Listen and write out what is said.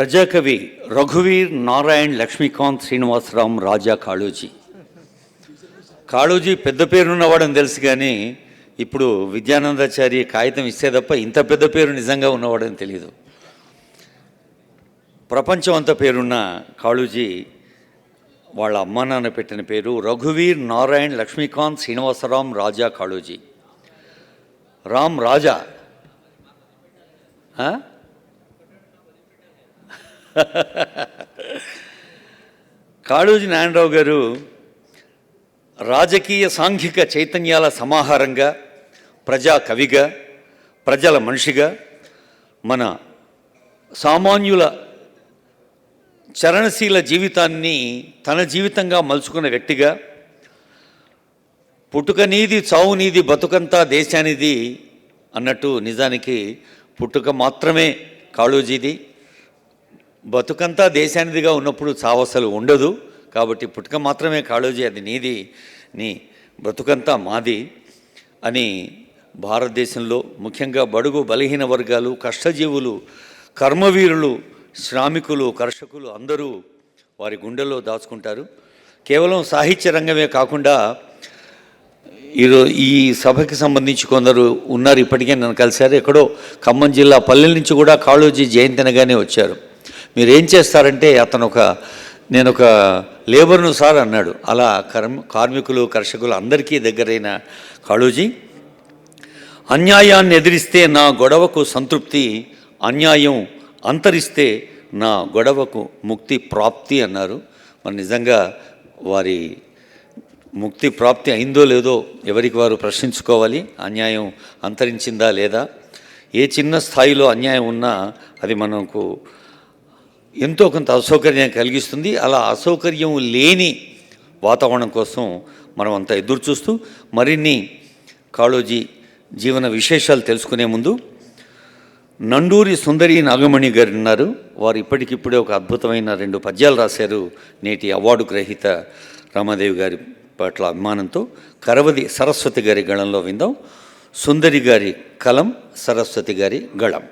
ప్రజాకవి రఘువీర్ నారాయణ్ లక్ష్మీకాంత్ శ్రీనివాసరామ్ రాజా కాళోజీ. కాళోజీ పెద్ద పేరున్నవాడని తెలుసు కానీ ఇప్పుడు విద్యానందాచారి కాగితం ఇస్తే తప్ప ఇంత పెద్ద పేరు నిజంగా ఉన్నవాడని తెలియదు ప్రపంచం అంత పేరున్న కాళోజీ వాళ్ళ అమ్మా నాన్న పెట్టిన పేరు రఘువీర్ నారాయణ్ లక్ష్మీకాంత్ శ్రీనివాసరామ్ రాజా కాళోజీ. రామ్ రాజా. కాళోజీ నారాయణరావు గారు రాజకీయ సాంఘిక చైతన్యాల సమాహారంగా ప్రజా కవిగా ప్రజల మనిషిగా మన సామాన్యుల చరణశీల జీవితాన్ని తన జీవితంగా మలుచుకున్న వ్యక్తిగా పుట్టుక నీది చావు నీది బతుకంతా దేశానిది అన్నట్టు నిజానికి పుట్టుక మాత్రమే కాళోజీది. బతుకంతా దేశానిదిగా ఉన్నప్పుడు చావసలు ఉండదు. కాబట్టి పుట్టుక మాత్రమే కాళోజీ అది నీది నీ బ్రతుకంతా మాది అని భారతదేశంలో ముఖ్యంగా బడుగు బలహీన వర్గాలు కష్టజీవులు కర్మవీరులు శ్రామికులు కర్షకులు అందరూ వారి గుండెల్లో దాచుకుంటారు. కేవలం సాహిత్య రంగమే కాకుండా ఈరో ఈ సభకి సంబంధించి కొందరు ఉన్నారు ఇప్పటికే నన్ను కలిశారు. ఎక్కడో ఖమ్మం జిల్లా పల్లెల నుంచి కూడా కాళోజీ జయంతి అనగానే వచ్చారు. మీరు ఏం చేస్తారంటే అతను ఒక నేను ఒక లేబర్ను సార్ అన్నాడు. అలా కర్మ కార్మికులు కర్షకులు అందరికీ దగ్గరైన కాళూజీ అన్యాయాన్ని ఎదిరిస్తే నా గొడవకు సంతృప్తి అన్యాయం అంతరిస్తే నా గొడవకు ముక్తి ప్రాప్తి అన్నారు. మరి నిజంగా వారి ముక్తి ప్రాప్తి అయిందో లేదో ఎవరికి వారు ప్రశ్నించుకోవాలి? అన్యాయం అంతరించిందా లేదా? ఏ చిన్న స్థాయిలో అన్యాయం ఉన్నా అది మనకు ఎంతో కొంత అసౌకర్యం కలిగిస్తుంది. అలా అసౌకర్యం లేని వాతావరణం కోసం మనం అంతా ఎదురు చూస్తూ మరిన్ని కాళోజీ జీవన విశేషాలు తెలుసుకునే ముందు నండూరి సుందరి నాగమణి గారు ఉన్నారు. వారు ఇప్పటికిప్పుడే ఒక అద్భుతమైన రెండు పద్యాలు రాశారు. నేటి అవార్డు గ్రహీత రామాదేవి గారి పట్ల అభిమానంతో కరవది సరస్వతి గారి గళంలో విందాం. సుందరి గారి కలం సరస్వతి గారి గళం.